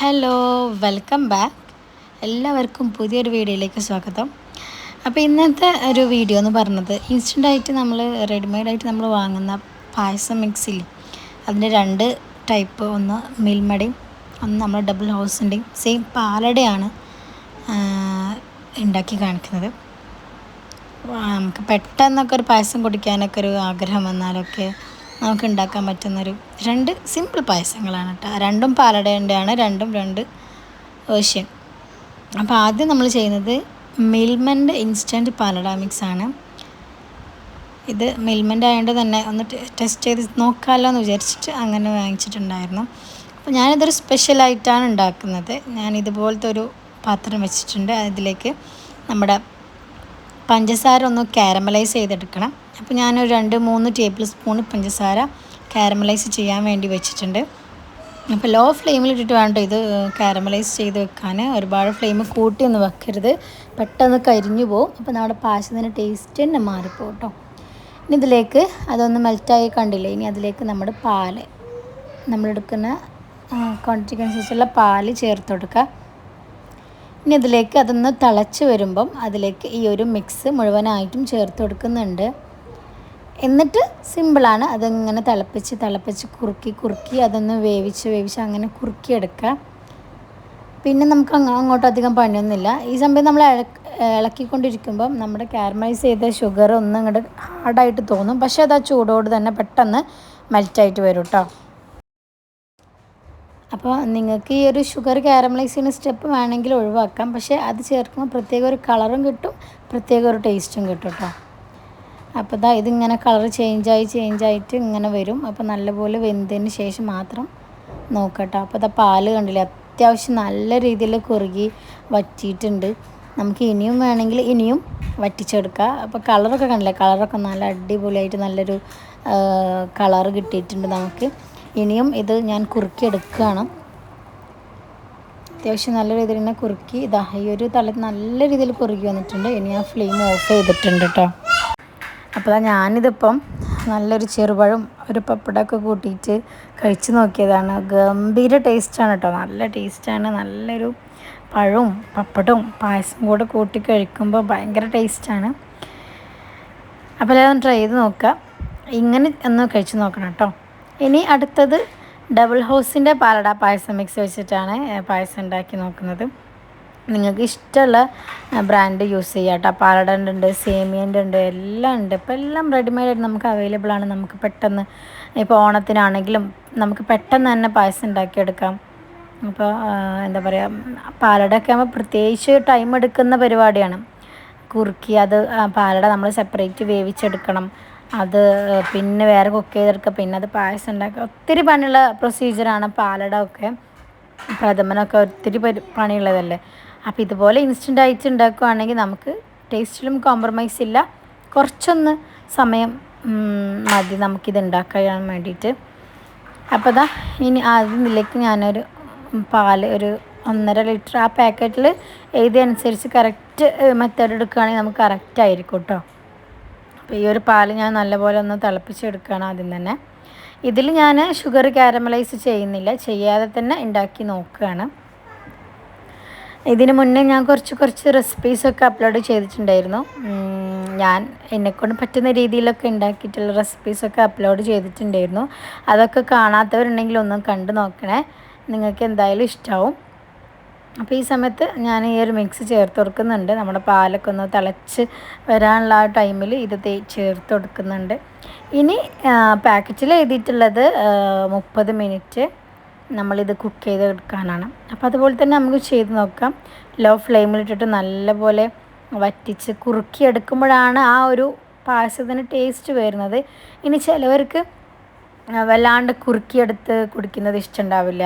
Hello welcome back എല്ലാവർക്കും പുതിയൊരു വീഡിയോയിലേക്ക് സ്വാഗതം. അപ്പോൾ ഇന്നത്തെ ഒരു വീഡിയോ എന്ന് പറഞ്ഞത് ഇൻസ്റ്റന്റായിട്ട് നമ്മൾ റെഡിമെയ്ഡായിട്ട് നമ്മൾ വാങ്ങുന്ന പായസം മിക്സിൽ അതിന്റെ രണ്ട് ടൈപ്പ് ഒന്ന് മിൽമടയും ഒന്ന് നമ്മൾ ഡബിൾ ഹൗസിന്റെയും സെയിം പാലടയാണ് ഉണ്ടാക്കി കാണിക്കുന്നത്. നമുക്ക് പെട്ടെന്നൊക്കെ ഒരു പായസം കുടിക്കാനൊക്കെ ഒരു ആഗ്രഹം വന്നാലൊക്കെ നമുക്ക് ഉണ്ടാക്കാൻ പറ്റുന്നൊരു രണ്ട് സിമ്പിൾ പായസങ്ങളാണ് കേട്ടോ രണ്ടും പാലടേന്റെയാണ് രണ്ടും രണ്ട് വേർഷ്യൻ അപ്പോൾ ആദ്യം നമ്മൾ ചെയ്യുന്നത് മിൽമന്റെ ഇൻസ്റ്റന്റ് പാലട മിക്സ് ആണ്. ഇത് മിൽമന്റെ ആയതുകൊണ്ട് തന്നെ ഒന്ന് ടെസ്റ്റ് ചെയ്ത് നോക്കാമല്ലോ എന്ന് വിചാരിച്ചിട്ട് അങ്ങനെ വാങ്ങിച്ചിട്ടുണ്ടായിരുന്നു. അപ്പോൾ ഞാനിതൊരു സ്പെഷ്യലായിട്ടാണ് ഉണ്ടാക്കുന്നത്. ഞാൻ ഇതുപോലത്തെ ഒരു പാത്രം വെച്ചിട്ടുണ്ട്. അതിലേക്ക് നമ്മുടെ പഞ്ചസാര ഒന്ന് കാരമലൈസ് ചെയ്തെടുക്കണം. അപ്പോൾ ഞാനൊരു രണ്ട് മൂന്ന് ടേബിൾ സ്പൂൺ പഞ്ചസാര കാരമലൈസ് ചെയ്യാൻ വേണ്ടി വെച്ചിട്ടുണ്ട്. അപ്പോൾ ലോ ഫ്ലെയിമിൽ ഇട്ടിട്ട് വേണ്ട ഇത് കാരമലൈസ് ചെയ്ത് വെക്കാൻ. ഒരുപാട് ഫ്ലെയിം കൂട്ടി ഒന്ന് വെക്കരുത്. പെട്ടെന്ന് കരിഞ്ഞു പോകും അപ്പോൾ നമ്മുടെ പാശത്തിന്റെ ടേസ്റ്റ് തന്നെ മാറിപ്പോകും കേട്ടോ. ഇനി ഇതിലേക്ക് അതൊന്ന് മെൽറ്റായി കണ്ടില്ലേ? ഇനി അതിലേക്ക് നമ്മുടെ പാൽ. നമ്മളെടുക്കുന്ന ക്വാണ്ടിറ്റിക്ക് അനുസരിച്ചുള്ള പാൽ ചേർത്ത് കൊടുക്കുക. ഇനി ഇതിലേക്ക് അതൊന്ന് തിളച്ച് വരുമ്പം അതിലേക്ക് ഈ ഒരു മിക്സ് മുഴുവനായിട്ടും ചേർത്ത് കൊടുക്കുന്നുണ്ട്. എന്നിട്ട് സിമ്പിളാണ് അതിങ്ങനെ തിളപ്പിച്ച് തിളപ്പിച്ച് കുറുക്കി കുറുക്കി അതൊന്ന് വേവിച്ച് വേവിച്ച് അങ്ങനെ കുറുക്കിയെടുക്കുക പിന്നെ നമുക്ക് അങ്ങ അങ്ങോട്ട് അധികം പണിയൊന്നുമില്ല. ഈ സമയം നമ്മൾ ഇള- ഇളക്കിക്കൊണ്ടിരിക്കുമ്പം നമ്മുടെ കാരമൈസ് ചെയ്ത ഷുഗർ ഒന്ന് അങ്ങോട്ട് ഹാർഡായിട്ട് തോന്നും. പക്ഷേ അത് ആ ചൂടോട് തന്നെ പെട്ടെന്ന് മെൽറ്റായിട്ട് വരും കേട്ടോ അപ്പോൾ നിങ്ങൾക്ക് ഈ ഒരു ഷുഗർ കാരമലൈസ് ചെയ്യുന്ന സ്റ്റെപ്പ് വേണമെങ്കിൽ ഒഴിവാക്കാം. പക്ഷേ അത് ചേർക്കുമ്പോൾ പ്രത്യേക ഒരു കളറും കിട്ടും. പ്രത്യേക ഒരു ടേസ്റ്റും കിട്ടും കേട്ടോ അപ്പോൾ ഇതാ ഇതിങ്ങനെ കളർ ചേഞ്ചായി ചേഞ്ചായിട്ട് ഇങ്ങനെ വരും. അപ്പോൾ നല്ലപോലെ വെന്തതിന് ശേഷം മാത്രം നോക്കട്ടോ. അപ്പോൾ ഇതാ പാൽ കണ്ടില്ലേ അത്യാവശ്യം നല്ല രീതിയിൽ കുറുകി വറ്റിയിട്ടുണ്ട്. നമുക്ക് ഇനിയും വേണമെങ്കിൽ ഇനിയും വറ്റിച്ചെടുക്കാം. അപ്പോൾ കളറൊക്കെ കണ്ടില്ലേ കളറൊക്കെ നല്ല അടിപൊളിയായിട്ട് നല്ലൊരു കളർ കിട്ടിയിട്ടുണ്ട് നമുക്ക്. ഇനിയും ഇത് ഞാൻ കുറുക്കിയെടുക്കുകയാണ്. അത്യാവശ്യം നല്ല രീതിയിൽ തന്നെ കുറുക്കി ഇതാ ഈ ഒരു തല നല്ല രീതിയിൽ കുറുകി വന്നിട്ടുണ്ട്. ഇനി ആ ഫ്ലെയിം ഓഫ് ചെയ്തിട്ടുണ്ട് കേട്ടോ. അപ്പോൾ ഞാനിതിപ്പം നല്ലൊരു ചെറുപഴം ഒരു പപ്പടമൊക്കെ കൂട്ടിയിട്ട് കഴിച്ച് നോക്കിയതാണ്. ഗംഭീര ടേസ്റ്റാണ് കേട്ടോ നല്ല ടേസ്റ്റാണ് നല്ലൊരു പഴവും പപ്പടവും പായസം കൂടെ കൂട്ടി കഴിക്കുമ്പോൾ ഭയങ്കര ടേസ്റ്റാണ് അപ്പോൾ എല്ലാവരും ട്രൈ ചെയ്ത് നോക്കുക ഇങ്ങനെ ഒന്ന് കഴിച്ച് നോക്കണം കേട്ടോ ഇനി അടുത്തത് ഡബിൾ ഹൗസിന്റെ പാലട പായസം മിക്സ് വെച്ചിട്ടാണ് പായസം ഉണ്ടാക്കി നോക്കുന്നത്. നിങ്ങൾക്ക് ഇഷ്ടമുള്ള ബ്രാൻഡ് യൂസ് ചെയ്യാം കേട്ടോ. പാലടന്റെ ഉണ്ട് സേമിയന്റെ ഉണ്ട് എല്ലാം ഉണ്ട്. ഇപ്പോൾ എല്ലാം റെഡിമെയ്ഡ് നമുക്ക് അവൈലബിൾ ആണ്. നമുക്ക് പെട്ടെന്ന് ഇപ്പോൾ ഓണത്തിനാണെങ്കിലും നമുക്ക് പെട്ടെന്ന് തന്നെ പായസം ഉണ്ടാക്കിയെടുക്കാം. അപ്പോൾ എന്താ പറയുക പാലടയൊക്കെ ആകുമ്പോൾ പ്രത്യേകിച്ച് ടൈം എടുക്കുന്ന പരിപാടിയാണ്. കുറുക്കി അത് പാലട നമ്മൾ സെപ്പറേറ്റ് വേവിച്ചെടുക്കണം. അത് പിന്നെ വേറെ കുക്ക് ചെയ്തെടുക്കുക. പിന്നെ അത് പായസം ഉണ്ടാക്കുക. ഒത്തിരി പണിയുള്ള പ്രൊസീജിയറാണ് പാലട ഒക്കെ. പ്രഥമനൊക്കെ ഒത്തിരി പരി പണിയുള്ളതല്ലേ. അപ്പോൾ ഇതുപോലെ ഇൻസ്റ്റന്റ് ആയിട്ട് ഉണ്ടാക്കുകയാണെങ്കിൽ നമുക്ക് ടേസ്റ്റിലും കോംപ്രമൈസ് ഇല്ല. കുറച്ചൊന്ന് സമയം മതി നമുക്കിത് ഉണ്ടാക്കാൻ വേണ്ടിയിട്ട്. അപ്പോൾ ദാ ഇനി അതിലേക്ക് ഞാനൊരു പാൽ ഒരു ഒന്നര ലിറ്റർ ആ പാക്കറ്റിൽ എഴുതിയനുസരിച്ച് കറക്റ്റ് മെത്തേഡ് എടുക്കുകയാണെങ്കിൽ നമുക്ക് കറക്റ്റ് ആയിരിക്കും കേട്ടോ. അപ്പോൾ ഈ ഒരു പാൽ ഞാൻ നല്ലപോലെ ഒന്ന് തിളപ്പിച്ചെടുക്കുകയാണ് ആദ്യം തന്നെ. ഇതിൽ ഞാൻ ഷുഗർ കാരമലൈസ് ചെയ്യുന്നില്ല. ചെയ്യാതെ തന്നെ ഉണ്ടാക്കി നോക്കുകയാണ്. ഇതിന് മുന്നേ ഞാൻ കുറച്ച് കുറച്ച് റെസിപ്പീസൊക്കെ അപ്ലോഡ് ചെയ്തിട്ടുണ്ടായിരുന്നു. ഞാൻ എന്നെക്കൊണ്ട് പറ്റുന്ന രീതിയിലൊക്കെ ഉണ്ടാക്കിയിട്ടുള്ള റെസിപ്പീസൊക്കെ അപ്ലോഡ് ചെയ്തിട്ടുണ്ടായിരുന്നു. അതൊക്കെ കാണാത്തവരുണ്ടെങ്കിൽ ഒന്ന് കണ്ടു നോക്കണേ. നിങ്ങൾക്ക് എന്തായാലും ഇഷ്ടമാവും അപ്പോൾ ഈ സമയത്ത് ഞാൻ ഈ ഒരു മിക്സ് ചേർത്ത് കൊടുക്കുന്നുണ്ട്. നമ്മുടെ പാലൊക്കെ ഒന്ന് തിളച്ച് വരാനുള്ള ആ ടൈമിൽ ഇത് ചേർത്ത് കൊടുക്കുന്നുണ്ട്. ഇനി പാക്കറ്റിൽ എഴുതിയിട്ടുള്ളത് മുപ്പത് മിനിറ്റ് നമ്മളിത് കുക്ക് ചെയ്ത് എടുക്കാനാണ് അപ്പോൾ അതുപോലെ തന്നെ നമുക്ക് ചെയ്ത് നോക്കാം. ലോ ഫ്ലെയിമിലിട്ടിട്ട് നല്ലപോലെ വറ്റിച്ച് കുറുക്കിയെടുക്കുമ്പോഴാണ് ആ ഒരു പായസത്തിന് ടേസ്റ്റ് വരുന്നത്. ഇനി ചിലവർക്ക് വല്ലാണ്ട് കുറുക്കിയെടുത്ത് കുടിക്കുന്നത് ഇഷ്ടമുണ്ടാവില്ല.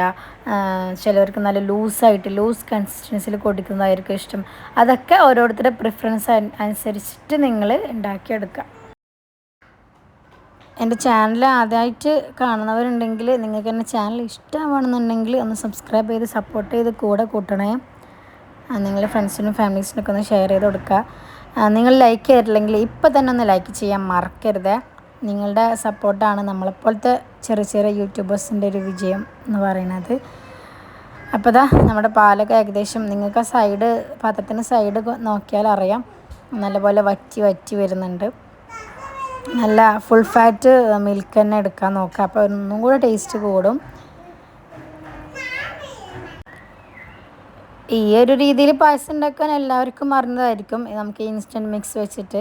ചിലവർക്ക് നല്ല ലൂസായിട്ട് ലൂസ് കൺസിസ്റ്റൻസിൽ കുടിക്കുന്നതായിരിക്കും ഇഷ്ടം. അതൊക്കെ ഓരോരുത്തരുടെ പ്രിഫറൻസ് അനുസരിച്ചിട്ട് നിങ്ങൾ ഉണ്ടാക്കിയെടുക്കുക. എന്റെ ചാനൽ ആദ്യമായിട്ട് കാണുന്നവരുണ്ടെങ്കിൽ നിങ്ങൾക്ക് എന്റെ ചാനൽ ഇഷ്ടമാണെന്നുണ്ടെങ്കിൽ ഒന്ന് സബ്സ്ക്രൈബ് ചെയ്ത് സപ്പോർട്ട് ചെയ്ത് കൂടെ കൂട്ടണേ. നിങ്ങളുടെ ഫ്രണ്ട്സിനും ഫാമിലീസിനൊക്കെ ഒന്ന് ഷെയർ ചെയ്ത് കൊടുക്കുക. നിങ്ങൾ ലൈക്ക് ചെയ്തിട്ടില്ലെങ്കിൽ ഇപ്പം തന്നെ ഒന്ന് ലൈക്ക് ചെയ്യാൻ മറക്കരുത്. നിങ്ങളുടെ സപ്പോർട്ടാണ് നമ്മളെപ്പോലത്തെ ചെറിയ ചെറിയ യൂട്യൂബേഴ്സിന്റെ ഒരു വിജയം എന്ന് പറയുന്നത്. അപ്പോൾ ഇതാ നമ്മുടെ പാലൊക്കെ ഏകദേശം നിങ്ങൾക്ക് സൈഡ് പാത്രത്തിന്റെ സൈഡ് നോക്കിയാൽ അറിയാം. നല്ലപോലെ വറ്റി വറ്റി വരുന്നുണ്ട്. നല്ല ഫുൾ ഫാറ്റ് മിൽക്ക് തന്നെ എടുക്കാൻ നോക്കുക. അപ്പോൾ ഒന്നും കൂടെ ടേസ്റ്റ് കൂടും. ഈ ഒരു രീതിയിൽ പായസം ഉണ്ടാക്കാൻ എല്ലാവർക്കും അറിഞ്ഞതായിരിക്കും. നമുക്ക് ഇൻസ്റ്റന്റ് മിക്സ് വെച്ചിട്ട്.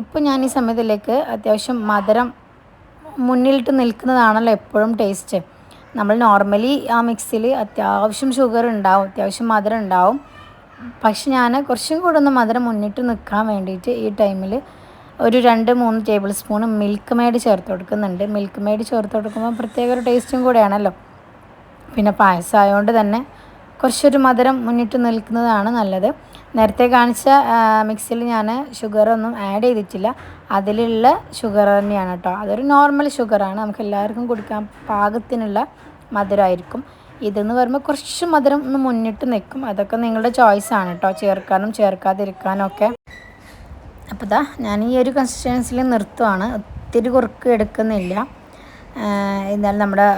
ഇപ്പോൾ ഞാൻ ഈ സമയത്തിലേക്ക് അത്യാവശ്യം മധുരം മുന്നിലിട്ട് നിൽക്കുന്നതാണല്ലോ എപ്പോഴും ടേസ്റ്റ് നമ്മൾ നോർമലി ആ മിക്സിൽ അത്യാവശ്യം ഷുഗർ ഉണ്ടാവും അത്യാവശ്യം മധുരം ഉണ്ടാവും. പക്ഷെ ഞാൻ കുറച്ചും കൂടെ ഒന്ന് മധുരം മുന്നിട്ട് നിൽക്കാൻ വേണ്ടിയിട്ട് ഈ ടൈമിൽ ഒരു രണ്ട് മൂന്ന് ടേബിൾ സ്പൂൺ മിൽക്ക് മെയ്ഡ് ചേർത്ത് കൊടുക്കുന്നുണ്ട്. മിൽക്ക് മെയ്ഡ് ചേർത്ത് കൊടുക്കുമ്പോൾ പ്രത്യേക ഒരു ടേസ്റ്റും കൂടെയാണല്ലോ. പിന്നെ പായസമായതുകൊണ്ട് തന്നെ കുറച്ചൊരു മധുരം മുന്നിട്ട് നിൽക്കുന്നതാണ് നല്ലത്. നേരത്തെ കാണിച്ച മിക്സിയിൽ ഞാൻ ഷുഗറൊന്നും ആഡ് ചെയ്തിട്ടില്ല. അതിലുള്ള ഷുഗർ തന്നെയാണ് കേട്ടോ അതൊരു നോർമൽ ഷുഗറാണ് നമുക്ക് എല്ലാവർക്കും കുടിക്കാൻ പാകത്തിനുള്ള മധുരമായിരിക്കും ഇതെന്ന് പറയുമ്പോൾ കുറച്ച് മധുരം ഒന്ന് മുന്നിട്ട് നിൽക്കും. അതൊക്കെ നിങ്ങളുടെ ചോയ്സാണ് കേട്ടോ ചേർക്കാനും ചേർക്കാതിരിക്കാനും ഒക്കെ. അപ്പോൾ ഇതാ ഞാൻ ഈ ഒരു കൺസിസ്റ്റൻസിൽ നിർത്തുവാണ്. ഒത്തിരി കുറുക്ക് എടുക്കുന്നില്ല. എന്നാലും നമ്മുടെ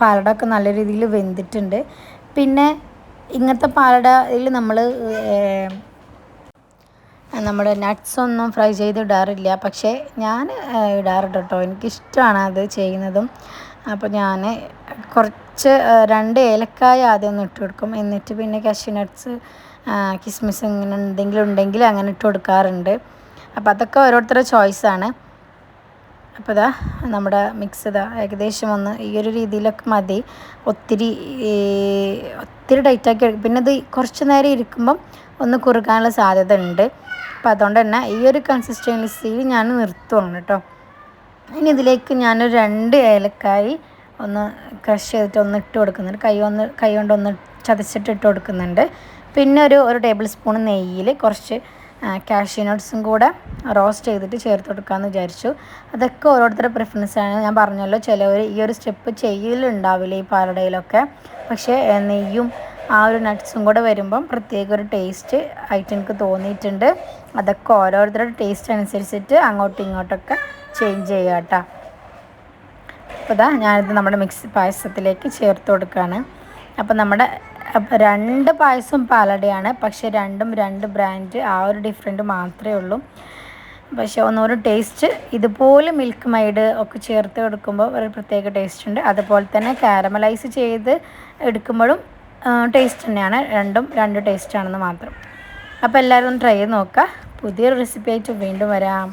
പാലടൊക്കെ നല്ല രീതിയിൽ വെന്തിട്ടുണ്ട്. പിന്നെ ഇങ്ങനത്തെ പാലടയിൽ നമ്മൾ നമ്മുടെ നട്ട്സ് ഒന്നും ഫ്രൈ ചെയ്ത് ഇടാറില്ല. പക്ഷേ ഞാൻ ഇടാറുണ്ട് കേട്ടോ. എനിക്കിഷ്ടമാണ് അത് ചെയ്യുന്നതും. അപ്പോൾ ഞാൻ കുറച്ച് രണ്ട് ഏലക്കായ ആദ്യം ഒന്ന് ഇട്ട് കൊടുക്കും. എന്നിട്ട് പിന്നെ കഷ്യൂ നട്ട്സ് കിസ്മിസ് ഇങ്ങനെ എന്തെങ്കിലും ഉണ്ടെങ്കിൽ അങ്ങനെ ഇട്ട് കൊടുക്കാറുണ്ട്. അപ്പോൾ അതൊക്കെ ഓരോരുത്തരുടെ ചോയ്സാണ് അപ്പോൾ ഇതാ നമ്മുടെ മിക്സ് ഇതാ ഏകദേശം ഒന്ന് ഈ ഒരു രീതിയിലൊക്കെ മതി. ഒത്തിരി ഒത്തിരി ടൈറ്റാക്കി പിന്നെ ഇത് കുറച്ച് നേരം ഇരിക്കുമ്പം ഒന്ന് കുറുക്കാനുള്ള സാധ്യത ഉണ്ട്. അപ്പോൾ അതുകൊണ്ട് തന്നെ ഈ ഒരു കൺസിസ്റ്റൻസിയിൽ ഞാൻ നിർത്തുവാണ് കേട്ടോ. ഇനി ഇതിലേക്ക് ഞാനൊരു രണ്ട് ഏലക്കായി ഒന്ന് ക്രഷ് ചെയ്തിട്ട് ഒന്ന് ഇട്ട് കൊടുക്കുന്നുണ്ട്. കൈ ഒന്ന് കൈ കൊണ്ട് ഒന്ന് ചതച്ചിട്ട് ഇട്ട് കൊടുക്കുന്നുണ്ട്. പിന്നെ ഒരു ഒരു ടേബിൾ സ്പൂൺ നെയ്യിൽ കുറച്ച് കാഷ്യൂ നട്ട്സും കൂടെ റോസ്റ്റ് ചെയ്തിട്ട് ചേർത്ത് കൊടുക്കാമെന്ന് വിചാരിച്ചു. അതൊക്കെ ഓരോരുത്തരുടെ പ്രിഫറൻസാണ് ഞാൻ പറഞ്ഞല്ലോ ചിലവർ ഈ ഒരു സ്റ്റെപ്പ് ചെയ്യലുണ്ടാവില്ല ഈ പാലടയിലൊക്കെ. പക്ഷേ നെയ്യും ആ ഒരു നട്ട്സും കൂടെ വരുമ്പം പ്രത്യേക ഒരു ടേസ്റ്റ് ആയിട്ട് എനിക്ക് തോന്നിയിട്ടുണ്ട്. അതൊക്കെ ഓരോരുത്തരുടെ ടേസ്റ്റ് അനുസരിച്ചിട്ട് അങ്ങോട്ടും ഇങ്ങോട്ടൊക്കെ ചേഞ്ച് ചെയ്യുക കേട്ടോ. അപ്പോൾ ഇതാ ഞാനിത് നമ്മുടെ മിക്സ് പായസത്തിലേക്ക് ചേർത്ത് കൊടുക്കുകയാണ് അപ്പോൾ നമ്മുടെ രണ്ട് പായസം പാലടയാണ്. പക്ഷേ രണ്ടും രണ്ട് ബ്രാൻഡ് ആ ഒരു ഡിഫറെന്റ് മാത്രമേ ഉള്ളൂ. പക്ഷേ ഒന്നൊരു ടേസ്റ്റ് ഇതുപോലെ മിൽക്ക് മൈഡ് ഒക്കെ ചേർത്ത് എടുക്കുമ്പോൾ ഒരു പ്രത്യേക ടേസ്റ്റ് ഉണ്ട്. അതുപോലെ തന്നെ കാരമലൈസ് ചെയ്ത് എടുക്കുമ്പോഴും ടേസ്റ്റ് തന്നെയാണ്. രണ്ടും രണ്ട് ടേസ്റ്റാണെന്ന് മാത്രം. അപ്പോൾ എല്ലാവരും ഒന്ന് ട്രൈ ചെയ്ത് നോക്കുക. പുതിയൊരു റെസിപ്പി ആയിട്ട് വീണ്ടും വരാം.